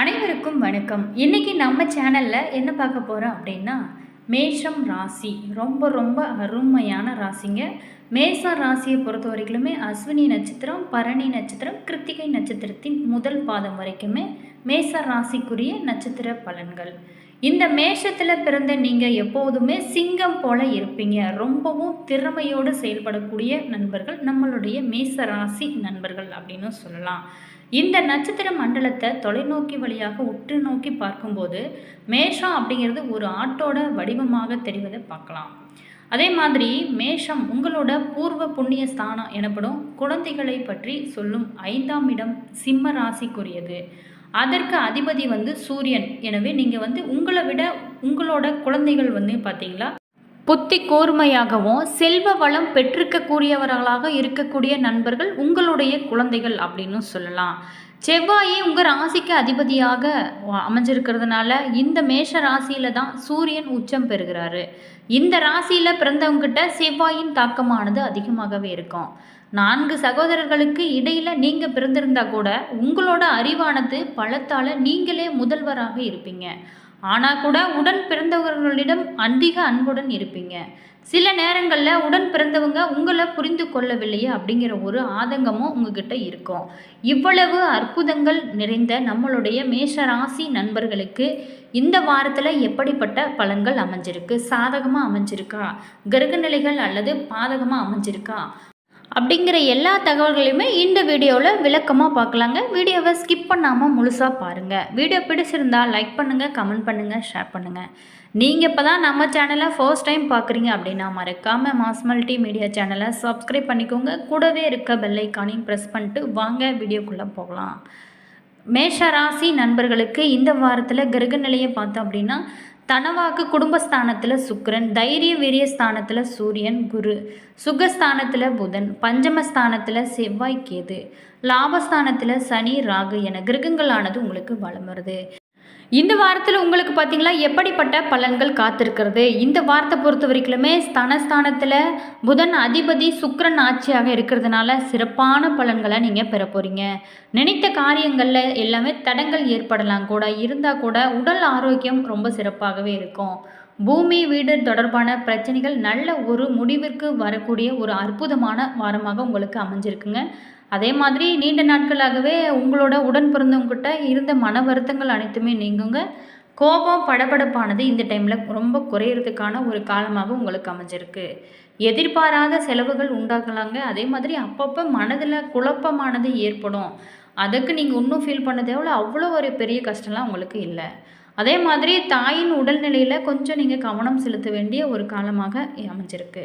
அனைவருக்கும் வணக்கம். இன்னைக்கு நம்ம சேனலில் என்ன பார்க்க போகிறோம் அப்படின்னா மேஷம் ராசி. ரொம்ப ரொம்ப அருமையான ராசிங்க. மேச ராசியை பொறுத்த வரைக்குமே அஸ்வினி நட்சத்திரம் பரணி நட்சத்திரம் கிருத்திகை நட்சத்திரத்தின் முதல் பாதம் வரைக்குமே மேச ராசிக்குரிய நட்சத்திர பலன்கள். இந்த மேஷத்தில் பிறந்த நீங்கள் எப்போதுமே சிங்கம் போல இருப்பீங்க. ரொம்பவும் திறமையோடு செயல்படக்கூடிய நண்பர்கள் நம்மளுடைய மேச ராசி நண்பர்கள் அப்படின்னு சொல்லலாம். இந்த நட்சத்திர மண்டலத்தை தொலைநோக்கி வழியாக உற்று நோக்கி பார்க்கும்போது மேஷம் அப்படிங்கிறது ஒரு ஆட்டோட வடிவமாக தெரிவதை பார்க்கலாம். அதே மாதிரி மேஷம் உங்களோட பூர்வ புண்ணிய ஸ்தானம் எனப்படும் குழந்தைகளை பற்றி சொல்லும் ஐந்தாம் இடம் சிம்ம ராசிக்குரியது. அதற்கு அதிபதி வந்து சூரியன். எனவே நீங்கள் வந்து உங்களை விட உங்களோட குழந்தைகள் வந்து பார்த்தீங்களா? புத்தி கூர்மையாகவும் செல்வ வளம் பெற்றிருக்கக்கூடியவர்களாக இருக்கக்கூடிய நண்பர்கள் உங்களுடைய குழந்தைகள் அப்படின்னு சொல்லலாம். செவ்வாயே உங்கள் ராசிக்கு அதிபதியாக அமைஞ்சிருக்கிறதுனால இந்த மேஷ ராசியில் தான் சூரியன் உச்சம் பெறுகிறாரு. இந்த ராசியில் பிறந்தவங்ககிட்ட செவ்வாயின் தாக்கமானது அதிகமாகவே இருக்கும். நான்கு சகோதரர்களுக்கு இடையில் நீங்கள் பிறந்திருந்தா கூட உங்களோட அறிவானது பலத்தால் நீங்களே முதல்வராக இருப்பீங்க. ஆனால் கூட உடன் பிறந்தவர்களிடம் அதிக அன்புடன் இருப்பீங்க. சில நேரங்களில் உடன் பிறந்தவங்க உங்களை புரிந்து கொள்ளவில்லையே அப்படிங்கிற ஒரு ஆதங்கமும் உங்ககிட்ட இருக்கும். இவ்வளவு அற்புதங்கள் நிறைந்த நம்மளுடைய மேஷராசி நண்பர்களுக்கு இந்த வாரத்தில் எப்படிப்பட்ட பலன்கள் அமைஞ்சிருக்கு? சாதகமாக அமைஞ்சிருக்கா? கிரகநிலைகள் அல்லது பாதகமாக அமைஞ்சிருக்கா? அப்படிங்கிற எல்லா தகவல்களையுமே இந்த வீடியோவில் விளக்கமாக பார்க்கலாங்க. வீடியோவை ஸ்கிப் பண்ணாமல் முழுசாக பாருங்கள் வீடியோ பிடிச்சிருந்தால் லைக் பண்ணுங்கள் கமெண்ட் பண்ணுங்கள் ஷேர் பண்ணுங்கள் நீங்கள் இப்போ தான் நம்ம சேனலை ஃபர்ஸ்ட் டைம் பார்க்குறீங்க அப்படின்னா மறக்காமல் மாஸ் மல்டி மீடியா சேனலை சப்ஸ்கிரைப் பண்ணிக்கோங்க. கூடவே இருக்க பெல்லைக்கானையும் ப்ரெஸ் பண்ணிட்டு வாங்க வீடியோக்குள்ளே போகலாம். மேஷராசி நண்பர்களுக்கு இந்த வாரத்தில் கிரக நிலையை பார்த்தோம் அப்படின்னா தனவாக்கு குடும்பஸ்தானத்தில் சுக்கரன் தைரிய வீரிய ஸ்தானத்தில் சூரியன் குரு. சுகஸ்தானத்தில் புதன் பஞ்சமஸ்தானத்தில் செவ்வாய் கேது. லாபஸ்தானத்தில் சனி ராகு என கிரகங்களானது உங்களுக்கு வளம் வருது. இந்த வாரத்தில் உங்களுக்கு பார்த்தீங்களா எப்படிப்பட்ட பலன்கள் காத்திருக்கிறது? இந்த வாரத்தை பொறுத்த வரைக்குமே ஸ்தனஸ்தானத்தில் புதன் அதிபதி சுக்கரன் ஆட்சியாக இருக்கிறதுனால சிறப்பான பலன்களை நீங்கள் பெற போகிறீங்க நினைத்த காரியங்களில் எல்லாமே தடங்கள் ஏற்படலாம் கூட. இருந்தால் கூட உடல் ஆரோக்கியம் ரொம்ப சிறப்பாகவே இருக்கும். பூமி வீடு தொடர்பான பிரச்சனைகள் நல்ல ஒரு முடிவிற்கு வரக்கூடிய ஒரு அற்புதமான வாரமாக உங்களுக்கு அமைஞ்சிருக்குங்க. அதே மாதிரி நீண்ட நாட்களாகவே உங்களோட உடன் பிறந்தவங்ககிட்ட இருந்த மன வருத்தங்கள் அனைத்துமே நீங்குங்க. கோபம் படபடப்பானது இந்த டைமில் ரொம்ப குறையிறதுக்கான ஒரு காலமாக உங்களுக்கு அமைஞ்சிருக்கு. எதிர்பாராத செலவுகள் உண்டாகலாங்க. அதே மாதிரி அப்பப்போ மனதில் குழப்பமானது ஏற்படும். அதுக்கு நீங்கள் இன்னும் ஃபீல் பண்ண தேவையில்ல அவ்வளோ ஒரு பெரிய கஷ்டம்லாம் உங்களுக்கு இல்லை. அதே மாதிரி தாயின் உடல்நிலையில் கொஞ்சம் நீங்கள் கவனம் செலுத்த வேண்டிய ஒரு காலமாக அமைஞ்சிருக்கு.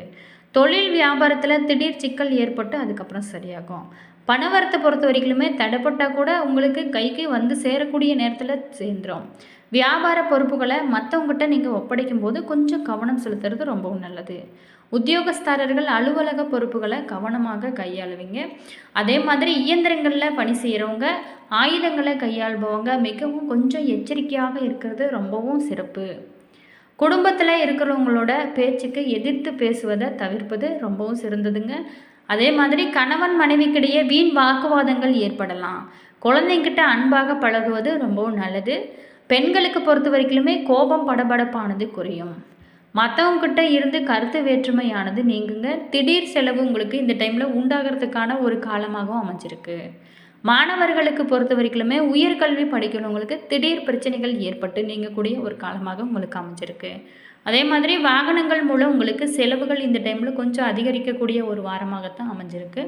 தொழில் வியாபாரத்தில் திடீர் சிக்கல் ஏற்பட்டு அதுக்கப்புறம் சரியாகும். பணவரத்தை பொறுத்த வரைக்குமே தடைப்பட்டால் கூட உங்களுக்கு கைக்கு வந்து சேரக்கூடிய நேரத்தில் சேர்ந்துடும் வியாபார பொறுப்புகளை மற்றவங்ககிட்ட நீங்கள் ஒப்படைக்கும் போது கொஞ்சம் கவனம் செலுத்துறது ரொம்பவும் நல்லது. உத்தியோகஸ்தாரர்கள் அலுவலக பொறுப்புகளை கவனமாக கையாளுவீங்க. அதே மாதிரி இயந்திரங்களில் பணி செய்கிறவங்க ஆயுதங்களை கையாள்பவங்க மிகவும் கொஞ்சம் எச்சரிக்கையாக இருக்கிறது ரொம்பவும் சிறப்பு. குடும்பத்தில் இருக்கிறவங்களோட பேச்சுக்கு எதிர்த்து பேசுவதை தவிர்ப்பது ரொம்பவும் சிறந்ததுங்க. அதே மாதிரி கணவன் மனைவிக்கிடையே வீண் வாக்குவாதங்கள் ஏற்படலாம். குழந்தைங்கிட்ட அன்பாக பழகுவது ரொம்பவும் நல்லது. பெண்களுக்கு பொறுத்த வரைக்குமே கோபம் படபடப்பானது குறையும். மற்றவங்கக்கிட்ட இருந்து கருத்து வேற்றுமையானது நீங்குங்க. திடீர் செலவு உங்களுக்கு இந்த டைமில் உண்டாகிறதுக்கான ஒரு காலமாகவும் அமைஞ்சிருக்கு. மாணவர்களுக்கு பொறுத்த வரைக்குமே உயர்கல்வி படிக்கிறவங்களுக்கு திடீர் பிரச்சனைகள் ஏற்பட்டு நீங்கக்கூடிய ஒரு காலமாக உங்களுக்கு அமைஞ்சிருக்கு. அதே மாதிரி வாகனங்கள் மூலம் உங்களுக்கு செலவுகள் இந்த டைமில் கொஞ்சம் அதிகரிக்கக்கூடிய ஒரு வாரமாகத்தான் அமைஞ்சிருக்கு.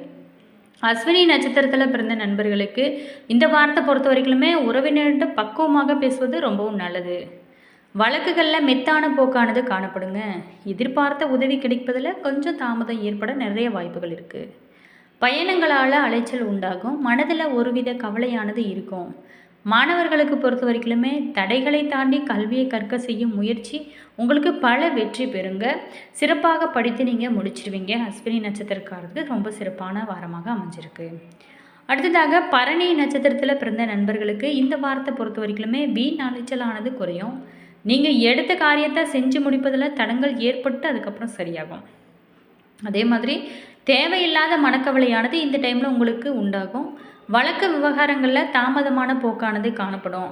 அஸ்வினி நட்சத்திரத்தில் பிறந்த நண்பர்களுக்கு இந்த வாரத்தை பொறுத்த வரைக்குமே உறவினர்கிட்ட பக்குவமாக பேசுவது ரொம்பவும் நல்லது. வழக்குகளில் மெத்தான போக்கானது காணப்படுங்க. எதிர்பார்த்த உதவி கிடைப்பதில் கொஞ்சம் தாமதம் ஏற்பட நிறைய வாய்ப்புகள் இருக்குது பயணங்களால் அலைச்சல் உண்டாகும். மனதில் ஒருவித கவலையானது இருக்கும். மாணவர்களுக்கு பொறுத்த வரைக்குமே தடைகளை தாண்டி கல்வியை கற்க செய்யும் முயற்சி உங்களுக்கு பல வெற்றி பெறுங்க. சிறப்பாக படித்து நீங்கள் முடிச்சிருவீங்க. அஸ்வினி நட்சத்திரக்காரருக்கு ரொம்ப சிறப்பான வாரமாக அமைஞ்சிருக்கு. அடுத்ததாக பரணி நட்சத்திரத்தில் பிறந்த நண்பர்களுக்கு இந்த வாரத்தை பொறுத்த வரைக்குமே வீண் அலைச்சலானது குறையும். நீங்கள் எடுத்த காரியத்தை செஞ்சு முடிப்பதில் தடங்கள் ஏற்பட்டு அதுக்கப்புறம் சரியாகும். அதே மாதிரி தேவையில்லாத மனக்கவலையானது இந்த டைமில் உங்களுக்கு உண்டாகும். வழக்கு விவகாரங்களில் தாமதமான போக்கானது காணப்படும்.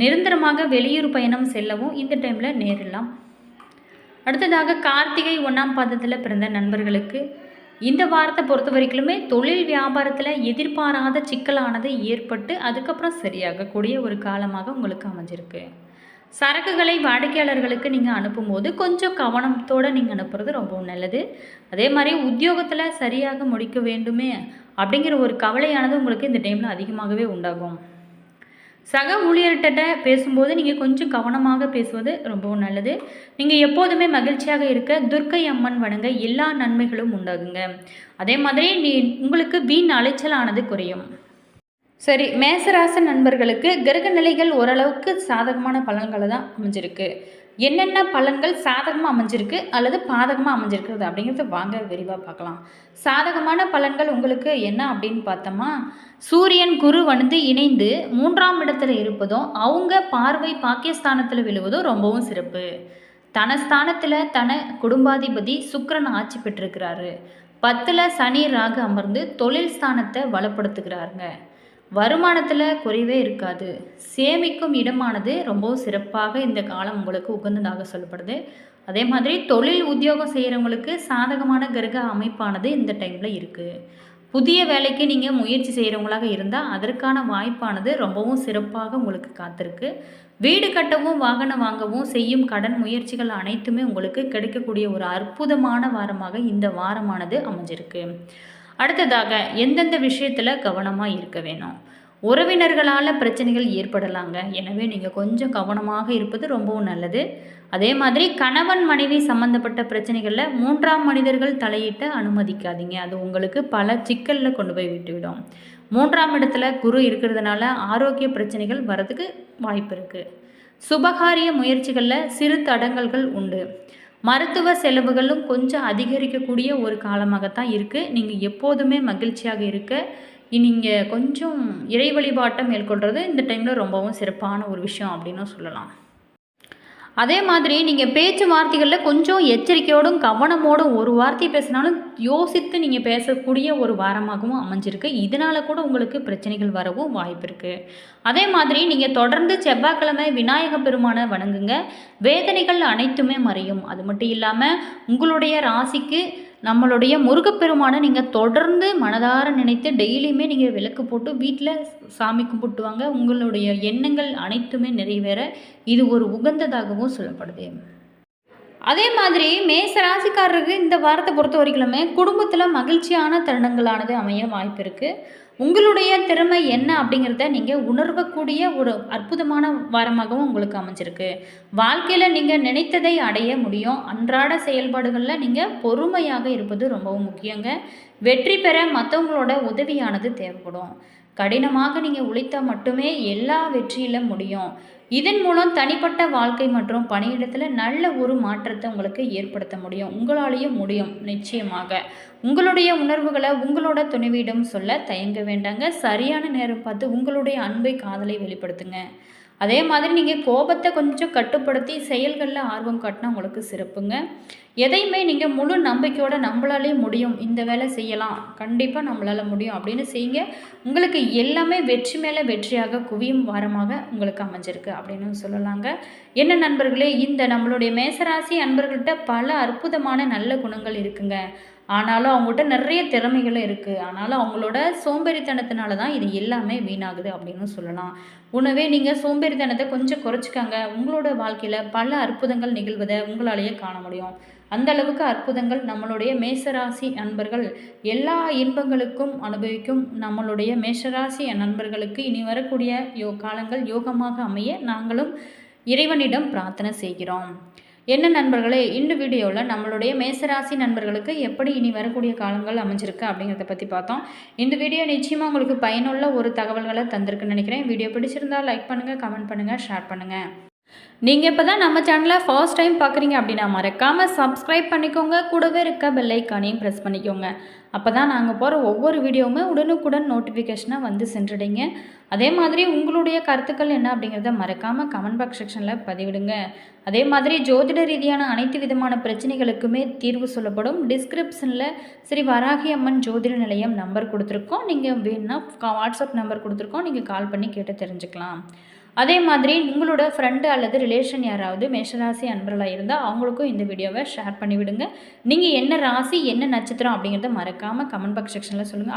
நிரந்தரமாக வெளியூர் பயணம் செல்லவும் இந்த டைமில் நேரிடலாம். அடுத்ததாக கார்த்திகை ஒன்றாம் பாதத்தில் பிறந்த நண்பர்களுக்கு. இந்த வாரத்தை பொறுத்த வரைக்குமே தொழில் வியாபாரத்தில் எதிர்பாராத சிக்கலானது ஏற்பட்டு அதுக்கப்புறம் சரியாகக்கூடிய ஒரு காலமாக உங்களுக்கு அமைஞ்சிருக்கு. சரக்குகளை வாடிக்கையாளர்களுக்கு நீங்கள் அனுப்பும்போது கொஞ்சம் கவனத்தோடு நீங்கள் அனுப்புறது ரொம்பவும் நல்லது. அதே மாதிரி உத்தியோகத்தில் சரியாக முடிக்க வேண்டுமே அப்படிங்கிற ஒரு கவலையானது உங்களுக்கு இந்த டைமில் அதிகமாகவே உண்டாகும். சக ஊழியர்கிட்ட பேசும்போது நீங்கள் கொஞ்சம் கவனமாக பேசுவது ரொம்பவும் நல்லது. நீங்கள் எப்போதுமே மகிழ்ச்சியாக இருக்க துர்க்கை அம்மன் வணங்க எல்லா நன்மைகளும் உண்டாகுங்க. அதே மாதிரி நீ உங்களுக்கு வீண் அலைச்சலானது குறையும். சரி மேசராச நண்பர்களுக்கு கிரக நிலைகள் ஓரளவுக்கு சாதகமான பலன்களை தான் அமைஞ்சிருக்கு. என்னென்ன பலன்கள் சாதகமாக அமைஞ்சிருக்கு அல்லது பாதகமாக அமைஞ்சிருக்கிறது அப்படிங்கிறத வாங்க விரிவாக பார்க்கலாம். சாதகமான பலன்கள் உங்களுக்கு என்ன அப்படின்னு பார்த்தோமா? சூரியன் குரு வந்து இணைந்து மூன்றாம் இடத்துல இருப்பதும் அவங்க பார்வை பாக்கியஸ்தானத்தில் விழுவதும் ரொம்பவும் சிறப்பு. தனஸ்தானத்தில் தன குடும்பாதிபதி சுக்கரன் ஆட்சி பெற்றிருக்கிறாரு. பத்தில் சனி ராகு அமர்ந்து தொழில் ஸ்தானத்தை வளப்படுத்துகிறாருங்க. வருமானத்தில் குறைவே இருக்காது. சேமிக்கும் இடமானது ரொம்பவும் சிறப்பாக இந்த காலம் உங்களுக்கு உகந்ததாக சொல்லப்படுது. அதே மாதிரி தொழில் உத்தியோகம் செய்கிறவங்களுக்கு சாதகமான கிரக அமைப்பானது இந்த டைமில் இருக்குது புதிய வேலைக்கு நீங்கள் முயற்சி செய்கிறவங்களாக இருந்தால் அதற்கான வாய்ப்பானது ரொம்பவும் சிறப்பாக உங்களுக்கு காத்திருக்கு. வீடு கட்டவும் வாகனம் வாங்கவும் செய்யும் கடன் முயற்சிகள் அனைத்துமே உங்களுக்கு கிடைக்கக்கூடிய ஒரு அற்புதமான வாரமாக இந்த வாரமானது அமைஞ்சிருக்கு. அடுத்ததாக எந்தெந்த விஷயத்தில் கவனமாக இருக்க வேணும்? உறவினர்களால் பிரச்சனைகள் ஏற்படலாங்க. எனவே நீங்கள் கொஞ்சம் கவனமாக இருப்பது ரொம்பவும் நல்லது. அதே மாதிரி கணவன் மனைவி சம்மந்தப்பட்ட பிரச்சனைகளில் மூன்றாம் மனிதர்கள் தலையிட்ட அனுமதிக்காதீங்க. அது உங்களுக்கு பல சிக்கலில் கொண்டு போய் விட்டுவிடும். மூன்றாம் இடத்துல குரு இருக்கிறதுனால ஆரோக்கிய பிரச்சனைகள் வரதுக்கு வாய்ப்பு இருக்குது சுபகாரிய முயற்சிகளில் சிறு தடங்கல்கள் உண்டு. மருத்துவ செலவுகளும் கொஞ்சம் அதிகரிக்கக்கூடிய ஒரு காலமாகத்தான் இருக்குது நீங்கள் எப்போதுமே மகிழ்ச்சியாக இருக்க நீங்கள் கொஞ்சம் இறை வழிபாட்டை மேற்கொள்கிறது இந்த டைமில் ரொம்பவும் சிறப்பான ஒரு விஷயம் அப்படின்னு சொல்லலாம். அதே மாதிரி நீங்கள் பேச்சுவார்த்தைகளில் கொஞ்சம் எச்சரிக்கையோடும் கவனமோடும் ஒரு வார்த்தை பேசினாலும் யோசித்து நீங்கள் பேசக்கூடிய ஒரு வாரமாகவும் அமைஞ்சிருக்கு. இதனால் கூட உங்களுக்கு பிரச்சனைகள் வரவும் வாய்ப்பு இருக்குது அதே மாதிரி நீங்கள் தொடர்ந்து செவ்வாய்க்கிழமை விநாயக பெருமானை வணங்குங்க. வேதனைகள் அனைத்துமே மறையும். அது மட்டும் இல்லாமல் உங்களுடைய ராசிக்கு நம்மளுடைய முருகப்பெருமானை நீங்கள் தொடர்ந்து மனதார நினைத்து டெய்லியுமே நீங்கள் விளக்கு போட்டு வீட்டில் சாமி கும்பிட்டுவாங்க. உங்களுடைய எண்ணங்கள் அனைத்துமே நிறைவேற இது ஒரு உகந்ததாகவும் சொல்லப்படுது. அதே மாதிரி மேச ராசிக்காரருக்கு இந்த வாரத்தை பொறுத்த வரைக்குமே குடும்பத்தில் மகிழ்ச்சியான தருணங்களானது அமைய வாய்ப்பு இருக்குது உங்களுடைய திறமை என்ன அப்படிங்கிறத நீங்கள் உணர்வக்கூடிய ஒரு அற்புதமான வாரமாகவும் உங்களுக்கு அமைஞ்சிருக்கு. வாழ்க்கையில் நீங்கள் நினைத்ததை அடைய முடியும். அன்றாட செயல்பாடுகளில் நீங்கள் பொறுமையாக இருப்பது ரொம்பவும் முக்கியங்க. வெற்றி பெற மற்றவங்களோட உதவியானது தேவைப்படும். கடினமாக நீங்கள் உழைத்தால் மட்டுமே எல்லா வெற்றியிலும் முடியும். இதன் மூலம் தனிப்பட்ட வாழ்க்கை மற்றும் பணியிடத்தில் நல்ல ஒரு மாற்றத்தை உங்களுக்கு ஏற்படுத்த முடியும். உங்களாலேயும் முடியும் நிச்சயமாக. உங்களுடைய உணர்வுகளை உங்களோட துணைவியிடம் சொல்ல தயங்க வேண்டாங்க. சரியான நேரம் பார்த்து உங்களுடைய அன்பை காதலை வெளிப்படுத்துங்க. அதே மாதிரி நீங்கள் கோபத்தை கொஞ்சம் கட்டுப்படுத்தி செயல்களில் ஆர்வம் காட்டினா உங்களுக்கு சிறப்புங்க. எதையுமே நீங்கள் முழு நம்பிக்கையோடு நம்மளாலே முடியும். இந்த வேலை செய்யலாம். கண்டிப்பாக நம்மளால் முடியும் அப்படின்னு செய்யுங்க. உங்களுக்கு எல்லாமே வெற்றி மேலே வெற்றியாக குவியும் வாரமாக உங்களுக்கு அமைஞ்சிருக்கு அப்படின்னு சொல்லலாங்க. என்ன நண்பர்களே இந்த நம்மளுடைய மேசராசி அன்பர்கள்ட்ட பல அற்புதமான நல்ல குணங்கள் இருக்குங்க. ஆனாலும் அவங்ககிட்ட நிறைய திறமைகளும் இருக்குது ஆனாலும் அவங்களோட சோம்பேறித்தனத்தினால தான் இது எல்லாமே வீணாகுது அப்படின்னு சொல்லலாம். உணவே நீங்கள் சோம்பேறித்தனத்தை கொஞ்சம் குறைச்சிக்காங்க. உங்களோட வாழ்க்கையில் பல அற்புதங்கள் நிகழ்வதை உங்களாலேயே காண முடியும். அந்த அளவுக்கு அற்புதங்கள் நம்மளுடைய மேசராசி நண்பர்கள் எல்லா இன்பங்களுக்கும் அனுபவிக்கும். நம்மளுடைய மேஷராசி நண்பர்களுக்கு இனி வரக்கூடிய யோ காலங்கள் யோகமாக அமைய நாங்களும் இறைவனிடம் பிரார்த்தனை செய்கிறோம். என்ன நண்பர்களே இந்த வீடியோவில் நம்மளுடைய மேசராசி நண்பர்களுக்கு எப்படி இனி வரக்கூடிய காலங்கள் அமைஞ்சிருக்கு அப்படிங்கிறத பற்றி பார்த்தோம். இந்த வீடியோ நிச்சயமாக உங்களுக்கு பயனுள்ள ஒரு தகவல்களை தந்திருக்குன்னு நினைக்கிறேன். வீடியோ பிடிச்சிருந்தால் லைக் பண்ணுங்கள் கமெண்ட் பண்ணுங்கள் ஷேர் பண்ணுங்கள் நீங்கள் இப்போ தான் நம்ம சேனலை ஃபர்ஸ்ட் டைம் பார்க்குறீங்க அப்படின்னா மறக்காமல் சப்ஸ்கிரைப் பண்ணிக்கோங்க. கூடவே இருக்க பெல்லைக்கானையும் ப்ரெஸ் பண்ணிக்கோங்க. அப்போ தான் நாங்கள் போகிற ஒவ்வொரு வீடியோவுமே உடனுக்குடன் நோட்டிஃபிகேஷனாக வந்து சென்றடைங்க. அதே மாதிரி உங்களுடைய கருத்துக்கள் என்ன அப்படிங்கிறத மறக்காமல் கமெண்ட் பாக்ஸ் செக்ஷனில் பதிவிடுங்க. அதே மாதிரி ஜோதிட ரீதியான அனைத்து விதமான பிரச்சனைகளுக்குமே தீர்வு சொல்லப்படும். டிஸ்கிரிப்ஷனில் ஸ்ரீ வராகி அம்மன் ஜோதிட நிலையம் நம்பர் கொடுத்துருக்கோம். நீங்கள் வேணுன்னா வாட்ஸ்அப் நம்பர் கொடுத்துருக்கோம். நீங்கள் கால் பண்ணி கேட்டு தெரிஞ்சுக்கலாம். அதே மாதிரி உங்களோட ஃப்ரெண்டு அல்லது ரிலேஷன் யாராவது மேஷராசி அன்பர்களாக இருந்தால் அவங்களுக்கும் இந்த வீடியோவை ஷேர் பண்ணிவிடுங்க. நீங்கள் என்ன ராசி என்ன நட்சத்திரம் அப்படிங்கிறத மறக்காமல் கமெண்ட் பாக்ஸ் செக்ஷனில் சொல்லுங்கள்